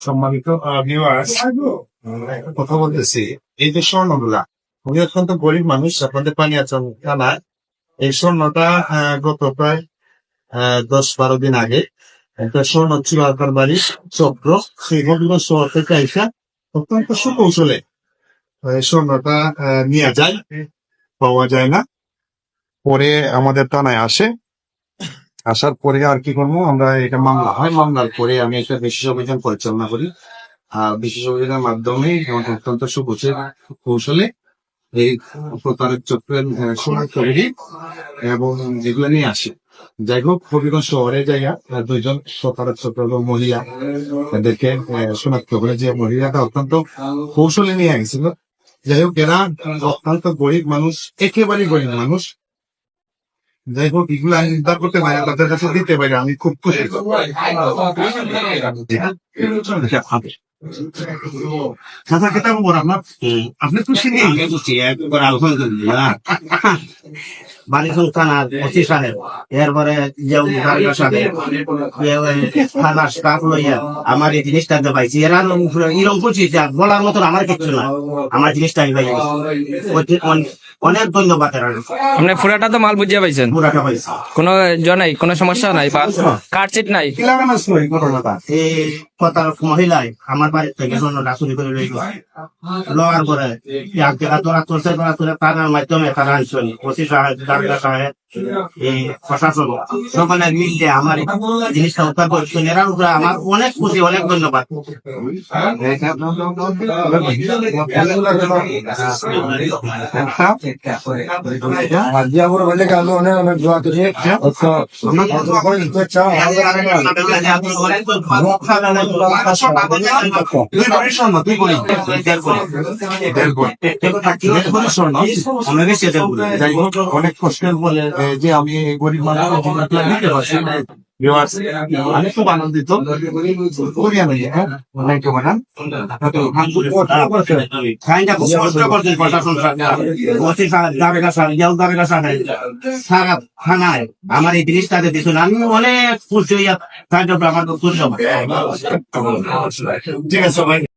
সম্মানিত ভিউয়ার্স কথা বলতেছি। এই যে স্বর্ণগুলা উনি অত্যন্ত গরিব মানুষ, আপনাদের পানিয়াচন থানায় এই স্বর্ণটা গত প্রায় দশ বারো দিন আগে একটা স্বর্ণ ছিল আপনার বাড়ির চক্র। সেই ঘটনা শহর থেকে আইসা অত্যন্ত সুকৌশলে স্বর্ণটা নিয়ে যায়। পাওয়া যায় না। পরে আমাদের থানায় আসে। আসার পরে আর কি করব? আমরা এটা মামলা, হয় মামলার পরে আমি একটা বিশেষ অভিযান পরিচালনা করি। আর বিশেষ অভিযানের মাধ্যমে অত্যন্ত সুকৌশলে, কৌশলে এই প্রতারক চক্রের শনাক্ত করি এবং যেগুলো নিয়ে আসি। যাই হোক, হবিগঞ্জ শহরে যাইয়া দুইজন প্রতারক চক্র মহিলা এদেরকে শনাক্ত করে যে মহিলাটা অত্যন্ত কৌশলে নিয়ে গেছিল যাই হোক, এরা অত্যন্ত গরিব মানুষ একেবারে গরিব মানুষ। যাই হোক, এগুলো আমি উদ্ধার করতে পারি তাদের কাছে দিতে পারি, আমি খুব খুশি। সন্তানার অতি সাহেব এরপরে আমার এই জিনিসটা পাইছি। এরা এরকম বলার মতন আমার কিচ্ছু না। আমার জিনিসটা আমি পাইছি অনেক- ধন্যবাদ আপনি পুরাটা তো মাল বুঝিয়ে পাইছেন? পুরাটা পাইছি কোনো জ নাই? কোনো সমস্যা নাই? বা কার্ডশিট নাই। কি লাগানো ছিল এই ঘটনাটা এই কথার মহিলায় আমার বাড়ির থেকে স্বর্ণটা চুরি করে লইল লওয়ার পরে এক জায়গা তোরা চলছে তোরা তোরা তার মাধ্যমে তারা আনছেন ওসি সাহেব দারগা সাহেব এই প্রশাসন সকলে মিললে আমার জিনিসটা উদ্ধার করছেন এরা উপরে আমার অনেক খুশি অনেক ধন্যবাদ। অনেক অনেক কষ্টের বলে। যে আমি গরিব মানুষের আমি খুব আনন্দিত হ্যাঁ আমার এই জিনিসটাতে দিচ্ছেন আমি অনেক খুশি হইয়া আমার খুশি ঠিক আছে